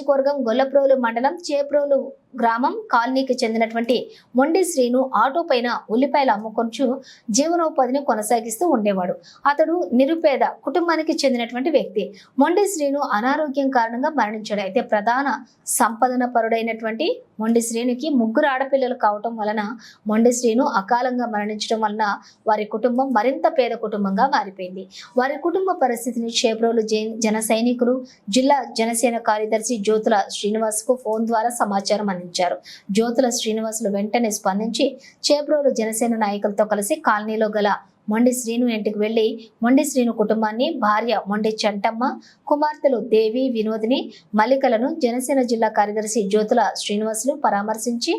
నియోజకవర్గం గొల్లప్రోలు మండలం చేప్రోలు గ్రామం కాలనీకి చెందినటువంటి మొండి శ్రీను ఆటో పైన ఉల్లిపాయలు అమ్ముకొంచు జీవనోపాధిని కొనసాగిస్తూ ఉండేవాడు. అతడు నిరుపేద కుటుంబానికి చెందినటువంటి వ్యక్తి. మొండి శ్రీను అనారోగ్యం కారణంగా మరణించాడు. అయితే ప్రధాన సంపదన పరుడైనటువంటి మొండి శ్రీనుకి ముగ్గురు ఆడపిల్లలు కావటం వలన మొండి శ్రీను అకాలంగా మరణించడం వలన వారి కుటుంబం మరింత పేద కుటుంబంగా మారిపోయింది. వారి కుటుంబ పరిస్థితిని చేబ్రోలు జైన్ జన సైనికులు జిల్లా జనసేన కార్యదర్శి జ్యోతుల శ్రీనివాస్కు ఫోన్ ద్వారా సమాచారం అందించారు జ్యోతుల శ్రీనివాసులు వెంటనే స్పందించి చేప్రోలు జనసేన నాయకులతో కలిసి కాలనీలో గల మొండి శ్రీను ఇంటికి వెళ్ళి మొండి శ్రీను కుటుంబాన్ని భార్య మొండి చంటమ్మ కుమార్తెలు దేవి వినోదిని మల్లికలను జనసేన జిల్లా కార్యదర్శి జ్యోతుల శ్రీనివాసులు పరామర్శించి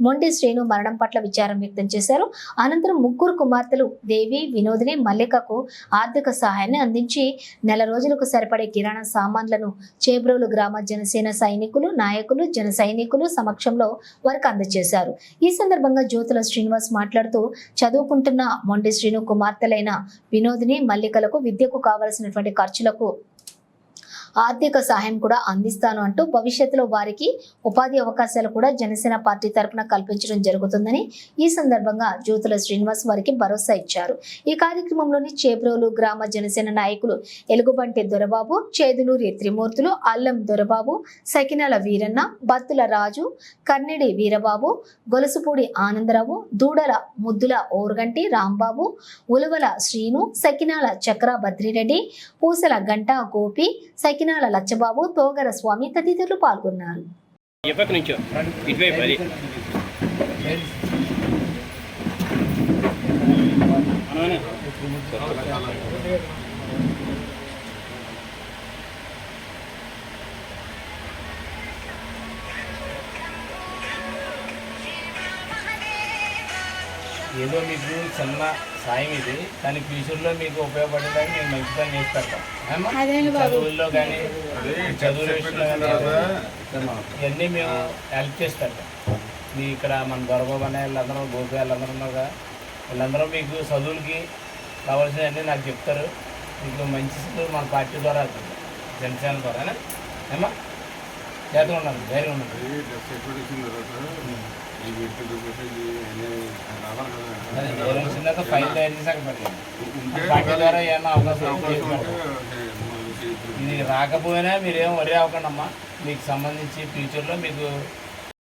మొండి శ్రీను మరణం పట్ల విచారం వ్యక్తం చేశారు. అనంతరం ముగ్గురు కుమార్తెలు దేవి వినోదిని మల్లికకు ఆర్థిక సహాయాన్ని అందించి నెల రోజులకు సరిపడే కిరాణా సామాన్లను చేబ్రోలు గ్రామ జనసేన సైనికులు నాయకులు జన సైనికులు సమక్షంలో వారికి అందజేశారు. ఈ సందర్భంగా జ్యోతుల శ్రీనివాస్ మాట్లాడుతూ చదువుకుంటున్న మొండి శ్రీను కుమార్తెలైన వినోదిని మల్లికలకు విద్యకు కావలసినటువంటి ఖర్చులకు ఆర్థిక సహాయం కూడా అందిస్తాను అంటూ భవిష్యత్తులో వారికి ఉపాధి అవకాశాలు కూడా జనసేన పార్టీ తరఫున కల్పించడం జరుగుతుందని ఈ సందర్భంగా జ్యోతుల శ్రీనివాస్ వారికి భరోసా ఇచ్చారు. ఈ కార్యక్రమంలోని చేబ్రోలు గ్రామ జనసేన నాయకులు ఎలుగుబంటి దొరబాబు చేదులూరి త్రిమూర్తులు అల్లం దొరబాబు సకినాల వీరన్న బత్తుల రాజు కన్నెడి వీరబాబు గొలుసుపూడి ఆనందరావు దూడల ముద్దుల ఓర్గంటి రాంబాబు ఉలువల శ్రీను సకినాల చక్ర బద్రిరెడ్డి పూసల గంట గోపి సకినాల లచ్చబాబు తోగర స్వామి తదితరులు పాల్గొన్నారు. ఏదో మీకు చిన్న సాయం ఇది. కానీ ఫ్యూచర్లో మీకు ఉపయోగపడేదాన్ని మేము మంచి పని చేసి పెడతాం? చదువుల్లో కానీ చదువుల విషయంలో కానీ ఇవన్నీ మేము హెల్ప్ చేసి పెడతాం. మీ ఇక్కడ మన దొరబాబు అనే వీళ్ళందరూ గోపి వాళ్ళందరూ ఉన్నారుగా వీళ్ళందరూ మీకు చదువులకి కావాల్సినవన్నీ నాకు చెప్తారు. మీకు మంచి చదువు మన పార్టీ ద్వారా అవుతుంది జనసేన ద్వారా ఏమా జాతర ఉన్నారు ధైర్యం ఉన్నారు ఫైల్ తయారు చేశాక పెట్టండి పార్టీ ద్వారా ఏమన్నా అవకాశం ఇది రాకపోయినా మీరేం వరి అవ్వకండి అమ్మా మీకు సంబంధించి ఫ్యూచర్లో మీకు